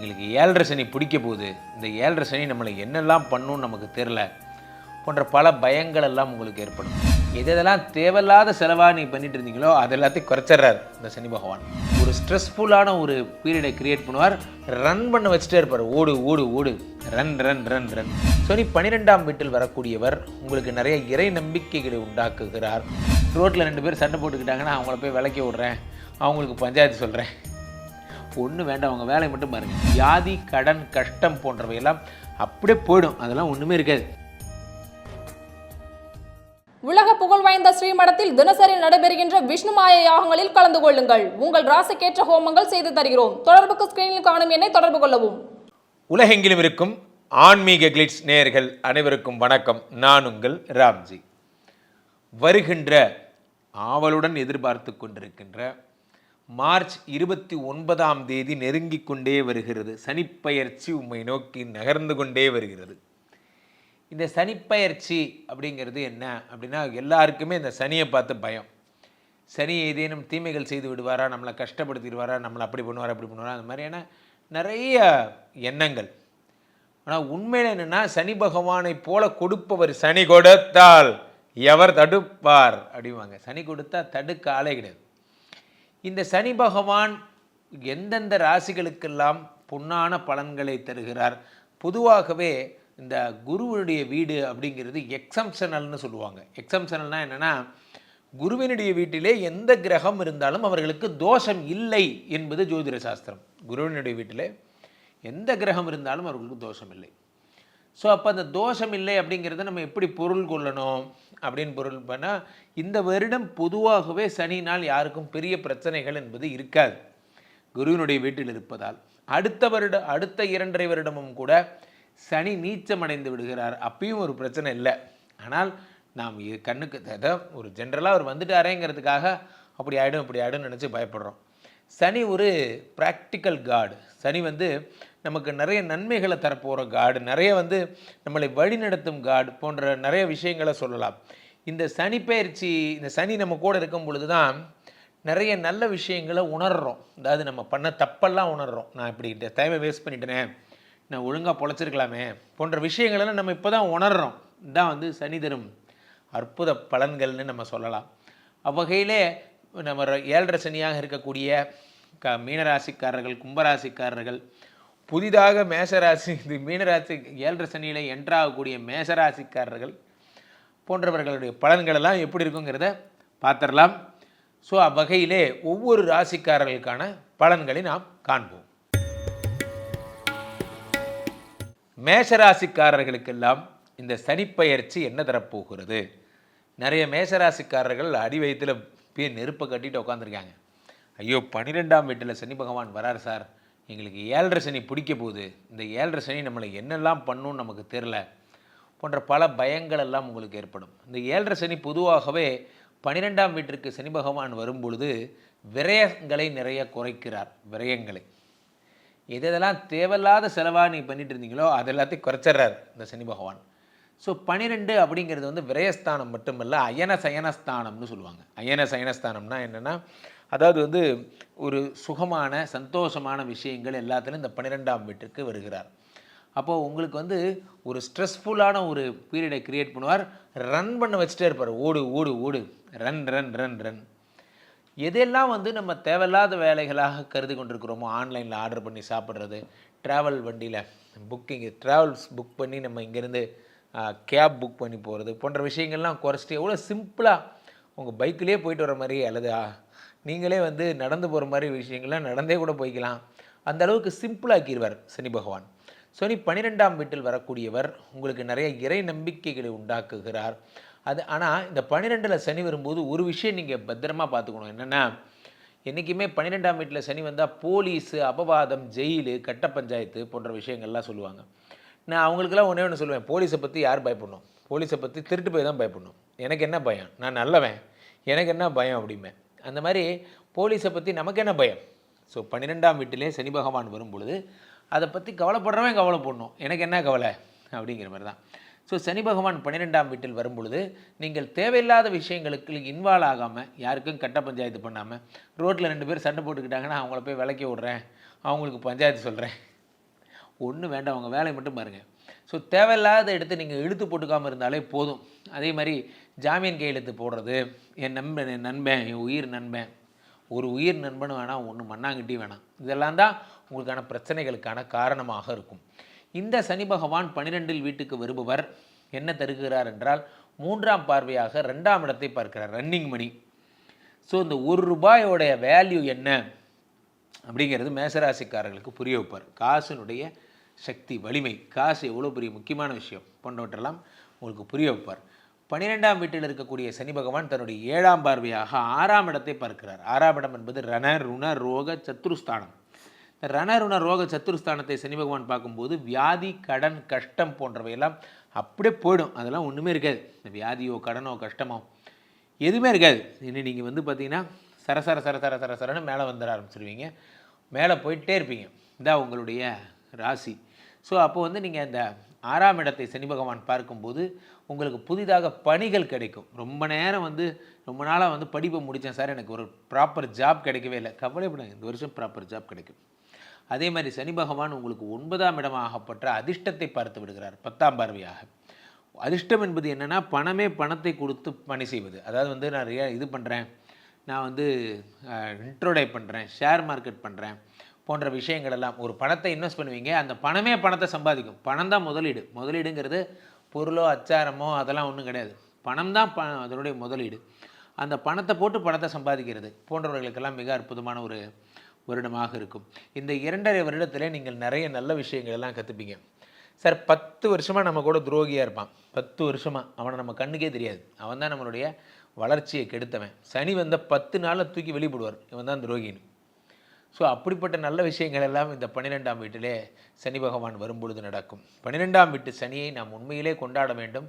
எங்களுக்கு ஏழரை சனி பிடிக்க போகுது. இந்த ஏழரை சனி நம்மளை என்னெல்லாம் பண்ணுன்னு நமக்கு தெரில போன்ற பல பயங்கள் எல்லாம் உங்களுக்கு ஏற்படும். எது எதெல்லாம் தேவையில்லாத செலவாக நீங்கள் பண்ணிட்டு இருந்தீங்களோ அது எல்லாத்தையும் குறைச்சிட்றாரு இந்த சனி பகவான். ஒரு ஸ்ட்ரெஸ்ஃபுல்லான ஒரு பீரியடை கிரியேட் பண்ணுவார். ரன் பண்ண வச்சுட்டே இருப்பார். ஓடு ஓடு ஓடு. ரன் ரன் ரன் ரன் சனி பன்னிரெண்டாம் வீட்டில் வரக்கூடியவர் உங்களுக்கு நிறைய இறை நம்பிக்கைகளை உண்டாக்குகிறார். ரோட்டில் ரெண்டு பேர் சண்டை போட்டுக்கிட்டாங்கன்னா அவங்கள போய் விளக்கி விட்றேன். அவங்களுக்கு பஞ்சாயத்து சொல்கிறேன் ஒன்றும் வேண்டாம் அவங்க வேலையை மட்டும் பாருங்க. வியாதி கடன் கஷ்டம் போன்றவையெல்லாம் அப்படியே போயிடும். அதெல்லாம் ஒன்றுமே இருக்காது. உலக புகழ் வாய்ந்த ஸ்ரீமடத்தில் தினசரி நடைபெறுகின்ற விஷ்ணுமாய யாகங்களில் கலந்து கொள்ளுங்கள். உங்கள் ராசிக்கேற்ற ஹோமங்கள் செய்து தருகிறோம். தொடர்புக்கு ஸ்கிரீனில் காணும் எண்ணை தொடர்பு கொள்ளவும். உலகெங்கிலும் இருக்கும் ஆன்மீக கிளிட்ஸ் நேயர்கள் அனைவருக்கும் வணக்கம். நான் உங்கள் ராம்ஜி. வருகின்ற ஆவலுடன் எதிர்பார்த்து கொண்டிருக்கின்ற மார்ச் இருபத்தி ஒன்பதாம் தேதி நெருங்கிக் கொண்டே வருகிறது. சனிப்பெயர்ச்சி உம்மை நோக்கி நகர்ந்து கொண்டே வருகிறது. இந்த சனிப்பெயர்ச்சி அப்படிங்கிறது என்ன? அப்படின்னா எல்லாருக்குமே இந்த சனியை பார்த்து பயம். சனி ஏதேனும் தீமைகள் செய்து விடுவாரா? நம்மளை கஷ்டப்படுத்திடுவாரா? நம்மளை அப்படி பண்ணுவாரா? அப்படி பண்ணுவாரா? அந்த மாதிரியான நிறைய எண்ணங்கள். ஆனால் உண்மையில் என்னென்னா சனி பகவானை போல கொடுப்பவர் சனி கொடுத்தால் எவர் தடுப்பார் அப்படிவாங்க சனி கொடுத்தா தடுக்க ஆளே கிடையாது. இந்த சனி பகவான் எந்தெந்த ராசிகளுக்கெல்லாம் பொன்னான பலன்களை தருகிறார்? பொதுவாகவே இந்த குருவினுடைய வீடு அப்படிங்கிறது எக்ஸம்ஷனல்னு சொல்லுவாங்க. எக்ஸம்ஷனல்னால் என்னென்னா குருவினுடைய வீட்டிலே எந்த கிரகம் இருந்தாலும் அவர்களுக்கு தோஷம் இல்லை என்பது ஜோதிட சாஸ்திரம். குருவினுடைய வீட்டிலே எந்த கிரகம் இருந்தாலும் அவர்களுக்கு தோஷம் இல்லை. ஸோ அப்போ அந்த தோஷம் இல்லை அப்படிங்கிறத நம்ம எப்படி பொருள் கொள்ளணும்? அப்படின்னு பொருள் பண்ணால் இந்த வருடம் பொதுவாகவே சனினால் யாருக்கும் பெரிய பிரச்சனைகள் என்பது இருக்காது. குருவினுடைய வீட்டில் இருப்பதால். அடுத்த வருட அடுத்த இரண்டரை வருடமும் கூட சனி நீச்சமடைந்து விடுகிறார். அப்பயும் ஒரு பிரச்சனை இல்லை. ஆனால் நாம் இது கண்ணுக்கு அதை ஒரு ஜென்ரலாக அவர் வந்துட்டாரேங்கிறதுக்காக அப்படி ஆகிடும் இப்படி ஆகிடும் நினச்சி பயப்படுறோம். சனி ஒரு ப்ராக்டிக்கல் காடு சனி வந்து நமக்கு நிறைய நன்மைகளை தரப்போகிற காடு நிறைய வந்து நம்மளை வழிநடத்தும் காடு போன்ற நிறைய விஷயங்களை சொல்லலாம். இந்த சனி பயிற்சி இந்த சனி நம்ம கூட இருக்கும் பொழுது தான் நிறைய நல்ல விஷயங்களை உணர்கிறோம் அதாவது நம்ம பண்ண தப்பெல்லாம் உணர்கிறோம் நான் இப்படி இந்த டைமை வேஸ்ட் பண்ணிட்டேனே நான் ஒழுங்காக பொழைச்சிருக்கலாமே போன்ற விஷயங்களெல்லாம் நம்ம இப்போ தான் உணர்கிறோம் தான் வந்து சனி தரும் அற்புத பலன்கள்னு நம்ம சொல்லலாம். அவ்வகையிலே நம்ம ஏழரை சனியாக இருக்கக்கூடிய க மீனராசிக்காரர்கள் கும்பராசிக்காரர்கள் புதிதாக மேசராசி இது மீனராசி ஏழரை சனியில் என்ட்ராகக்கூடிய மேசராசிக்காரர்கள் போன்றவர்களுடைய பலன்களெல்லாம் எப்படி இருக்குங்கிறத பார்த்துடலாம். ஸோ அவ்வகையிலே ஒவ்வொரு ராசிக்காரர்களுக்கான பலன்களை நாம் காண்போம். மேஷராசிக்காரர்களுக்கெல்லாம் இந்த சனிப்பெயர்ச்சி என்ன தரப்போகிறது? நிறைய மேஷராசிக்காரர்கள் அடி வயிற்றில் பே நெருப்பை கட்டிட்டு உட்காந்துருக்காங்க ஐயோ பன்னிரெண்டாம் வீட்டில் சனி பகவான் வரார் சார். எங்களுக்கு ஏழரை சனி பிடிக்க போகுது. இந்த ஏழரை சனி நம்மளை என்னெல்லாம் பண்ணுன்னு நமக்கு தெரில போன்ற பல பயங்கள் எல்லாம் உங்களுக்கு ஏற்படும். இந்த ஏழரை சனி பொதுவாகவே பனிரெண்டாம் வீட்டிற்கு சனி பகவான் வரும்பொழுது விரயங்களை நிறைய குறைக்கிறார். விரயங்களை. எதெல்லாம் தேவையில்லாத செலவாக நீ பண்ணிட்டு இருந்தீங்களோ அது எல்லாத்தையும் குறைச்சிட்றாரு இந்த சனி பகவான். ஸோ பனிரெண்டு அப்படிங்கிறது வந்து விரயஸ்தானம் மட்டுமல்ல அயன சயனஸ்தானம்னு சொல்லுவாங்க. அயன சயனஸ்தானம்னா என்னென்னா அதாவது வந்து ஒரு சுகமான சந்தோஷமான விஷயங்கள் எல்லாத்துலேயும் இந்த பன்னிரெண்டாம் வீட்டுக்கு வருகிறார். அப்போது உங்களுக்கு வந்து ஒரு ஸ்ட்ரெஸ்ஃபுல்லான ஒரு பீரியடை க்ரியேட் பண்ணுவார். ரன் பண்ண வச்சுட்டே இருப்பார். ஓடு ஓடு ஓடு. ரன் ரன் ரன் ரன் எதெல்லாம் வந்து நம்ம தேவையில்லாத வேலைகளாக கருதி கொண்டிருக்கிறோமோ ஆன்லைனில் ஆர்டர் பண்ணி சாப்பிட்றது ட்ராவல் வண்டியில் புக்கிங் ட்ராவல்ஸ் புக் பண்ணி நம்ம இங்கேருந்து கேப் புக் பண்ணி போகிறது போன்ற விஷயங்கள்லாம் குறைச்சிட்டு எவ்வளோ சிம்பிளாக உங்கள் பைக்கிலே போயிட்டு வர மாதிரி அல்லது நீங்களே வந்து நடந்து போகிற மாதிரி விஷயங்கள்லாம் நடந்தே கூட போய்க்கலாம். அந்த அளவுக்கு சிம்பிளாக்கிடுவார் சனி பகவான். சனி பன்னிரெண்டாம் வீட்டில் வரக்கூடியவர் உங்களுக்கு நிறைய இறை நம்பிக்கைகளை உண்டாக்குகிறார். அது ஆனால் இந்த பன்னிரெண்டில் சனி வரும்போது ஒரு விஷயம் நீங்கள் பத்திரமா பார்த்துக்கணும். என்னென்னா என்றைக்குமே பன்னிரெண்டாம் வீட்டில் சனி வந்தால் போலீஸு அபவாதம் ஜெயிலு கட்ட பஞ்சாயத்து போன்ற விஷயங்கள்லாம் சொல்லுவாங்க. நான் அவங்களுக்கெல்லாம் ஒன்றே ஒன்று சொல்லுவேன். போலீஸை பற்றி யார் பயப்படணும்? போலீஸை பற்றி திருட்டு போய் தான் பயப்படணும். எனக்கு என்ன பயம்? நான் நல்லவன். எனக்கு என்ன பயம் அப்படிம்பேன். அந்த மாதிரி போலீஸை பற்றி நமக்கு என்ன பயம்? ஸோ பன்னிரெண்டாம் வீட்டிலே சனி பகவான் வரும் பொழுது அதை பற்றி கவலைப்படுறவன் கவலைப்படணும் எனக்கு என்ன கவலை? அப்படிங்கிற மாதிரி தான். ஸோ சனி பகவான் பன்னிரெண்டாம் வீட்டில் வரும் பொழுது நீங்கள் தேவையில்லாத விஷயங்களுக்கு இன்வால்வ் ஆகாமல் யாருக்கும் கட்ட பஞ்சாயத்து பண்ணாமல் ரோட்டில் ரெண்டு பேர் சண்டை போட்டுக்கிட்டாங்கன்னா அவங்கள போய் விளக்கி விட்றேன். அவங்களுக்கு பஞ்சாயத்து சொல்கிறேன் ஒன்றும் வேண்டாம். அவங்க வேலையை மட்டும் பாருங்கள் ஸோ தேவையில்லாத எடுத்து நீங்கள் இழுத்து போட்டுக்காமல் இருந்தாலே போதும். அதே மாதிரி ஜாமீன் கையெழுத்து போடுறது என் நண்பன் என் நண்பன் என் உயிர் நண்பன். ஒரு உயிர் நண்பன் வேணாம் ஒன்று மண்ணாங்கட்டி வேணாம் இதெல்லாம் தான் உங்களுக்கான பிரச்சனைகளுக்கான காரணமாக இருக்கும். இந்த சனி பகவான் பன்னிரெண்டில் வீட்டுக்கு வருபவர் என்ன தருகிறார் என்றால் மூன்றாம் பார்வையாக ரெண்டாம் இடத்தை பார்க்கிறார் ரன்னிங் மணி ஸோ இந்த ஒரு ரூபாயோடைய வேல்யூ என்ன? அப்படிங்கிறது மேசராசிக்காரர்களுக்கு புரிய வைப்பார். காசினுடைய சக்தி வலிமை காசு எவ்வளோ பெரிய முக்கியமான விஷயம்? போன்றவற்றெல்லாம் உங்களுக்கு புரிய வைப்பார். பன்னிரெண்டாம் வீட்டில் இருக்கக்கூடிய சனி பகவான் தன்னுடைய ஏழாம் பார்வையாக ஆறாம் இடத்தை பார்க்கிறார். ஆறாம் இடம் என்பது ரண ருண ரோக சத்துருஸ்தானம் இந்த ரண ருண ரோக சத்துருஸ்தானத்தை சனி பகவான் பார்க்கும்போது வியாதி கடன் கஷ்டம் போன்றவையெல்லாம் அப்படியே போயிடும். அதெல்லாம் ஒன்றுமே இருக்காது. இந்த வியாதியோ கடனோ கஷ்டமோ எதுவுமே இருக்காது. இன்னும் நீங்கள் வந்து பார்த்தீங்கன்னா சரசர சர சர சர சரன்னு மேலே வந்துட ஆரம்பிச்சிருவீங்க. மேலே போயிட்டே இருப்பீங்க. இதான் உங்களுடைய ராசி. ஸோ அப்போ வந்து நீங்கள் அந்த ஆறாம் இடத்தை சனி பகவான் பார்க்கும்போது உங்களுக்கு புதிதாக பணிகள் கிடைக்கும். ரொம்ப நேரம் வந்து ரொம்ப நாளாக வந்து படிப்பை முடித்தேன் சார். எனக்கு ஒரு ப்ராப்பர் ஜாப் கிடைக்கவே இல்லை. கவலைப்படாங்க இந்த வருஷம் ப்ராப்பர் ஜாப் கிடைக்கும். அதே மாதிரி சனி பகவான் உங்களுக்கு ஒன்பதாம் இடமாகப்பட்ட அதிர்ஷ்டத்தை பார்த்து விடுகிறார். பத்தாம் பார்வையாக. அதிர்ஷ்டம் என்பது என்னென்னா பணமே பணத்தை கொடுத்து பணி செய்வது. அதாவது வந்து நான் இது பண்ணுறேன் நான் வந்து இன்ட்ரோடை பண்ணுறேன் ஷேர் மார்க்கெட் பண்ணுறேன் போன்ற விஷயங்கள் எல்லாம் ஒரு பணத்தை இன்வெஸ்ட் பண்ணுவீங்க அந்த பணமே பணத்தை சம்பாதிக்கும். பணம் தான் முதலீடு. முதலீடுங்கிறது பொருளோ அச்சாரமோ அதெல்லாம் ஒன்றும் கிடையாது. பணம் தான் ப அதனுடைய முதலீடு. அந்த பணத்தை போட்டு பணத்தை சம்பாதிக்கிறது போன்றவர்களுக்கெல்லாம் மிக அற்புதமான ஒரு வருடமாக இருக்கும். இந்த இரண்டரை வருடத்தில் நீங்கள் நிறைய நல்ல விஷயங்கள் எல்லாம் கற்றுப்பீங்க சார் பத்து வருஷமாக நம்ம கூட துரோகியாக இருப்பான். பத்து வருஷமாக அவனை நம்ம கண்ணுக்கே தெரியாது. அவன் தான் நம்மளுடைய வளர்ச்சியை கெடுத்தவன். சனி வந்த பத்து நாளில் தூக்கி வெளிப்படுவார். இவன் தான் துரோகின்னு. ஸோ அப்படிப்பட்ட நல்ல விஷயங்கள் எல்லாம் இந்த பன்னிரெண்டாம் வீட்டிலே சனி பகவான் வரும்பொழுது நடக்கும். பன்னிரெண்டாம் வீட்டு சனியை நாம் உண்மையிலே கொண்டாட வேண்டும்.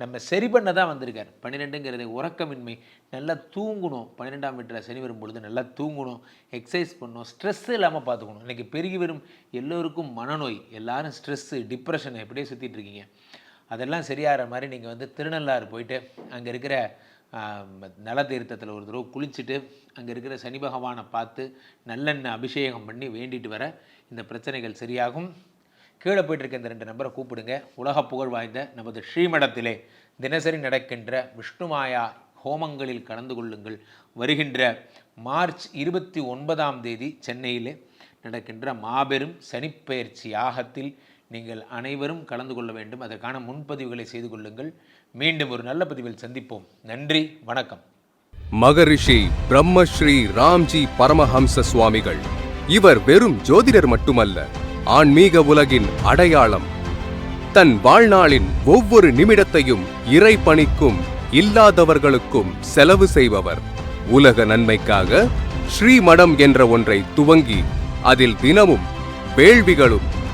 நம்ம சரி பண்ண தான் வந்திருக்கார். பன்னிரெண்டுங்கிறது உறக்கமின்மை. நல்லா தூங்கணும். பன்னிரெண்டாம் வீட்டில் சனி வரும்பொழுது நல்லா தூங்கணும். எக்ஸசைஸ் பண்ணணும். ஸ்ட்ரெஸ் இல்லாமல் பார்த்துக்கணும். இன்றைக்கி பெருகி வரும் எல்லோருக்கும் மனநோய். எல்லாரும் ஸ்ட்ரெஸ்ஸு டிப்ரெஷன் எப்படியே சுற்றிட்டு இருக்கீங்க. அதெல்லாம் சரியாகிற மாதிரி நீங்கள் வந்து திருநள்ளாறு போயிட்டு அங்கே இருக்கிற நல தீர்த்தத்தில் ஒரு தடவை குளிச்சுட்டு அங்கே இருக்கிற சனி பகவானை பார்த்து நல்லெண்ணெய் அபிஷேகம் பண்ணி வேண்டிட்டு வர இந்த பிரச்சனைகள் சரியாகும். கீழே போயிட்டுருக்க இந்த ரெண்டு நம்பரை கூப்பிடுங்க. உலக புகழ் வாய்ந்த நமது ஸ்ரீமடத்திலே தினசரி நடக்கின்ற விஷ்ணுமாயா ஹோமங்களில் கலந்து கொள்ளுங்கள். வருகின்ற மார்ச் இருபத்தி ஒன்பதாம் தேதி சென்னையிலே நடக்கின்ற மாபெரும் சனிப்பெயர்ச்சி யாகத்தில் நீங்கள் அனைவரும் கலந்து கொள்ள வேண்டும். அதற்கான முன்பதிவுகளை செய்து கொள்ளுங்கள். மீண்டும் ஒரு நல்ல பதிவில் சந்திப்போம். நன்றி வணக்கம். மகரிஷி பிரம்மஸ்ரீ ராம்ஜி பரமஹம்ச சுவாமிகள். இவர் வெறும் ஜோதிடர் மட்டுமல்ல ஆன்மீக உலகின் அடையாளம். தன் வாழ்நாளின் ஒவ்வொரு நிமிடத்தையும் இறை பணிக்கும் இல்லாதவர்களுக்கும் செலவு செய்பவர். உலக நன்மைக்காக ஸ்ரீமடம் என்ற ஒன்றை துவங்கி அதில் தினமும் வேள்விகளும்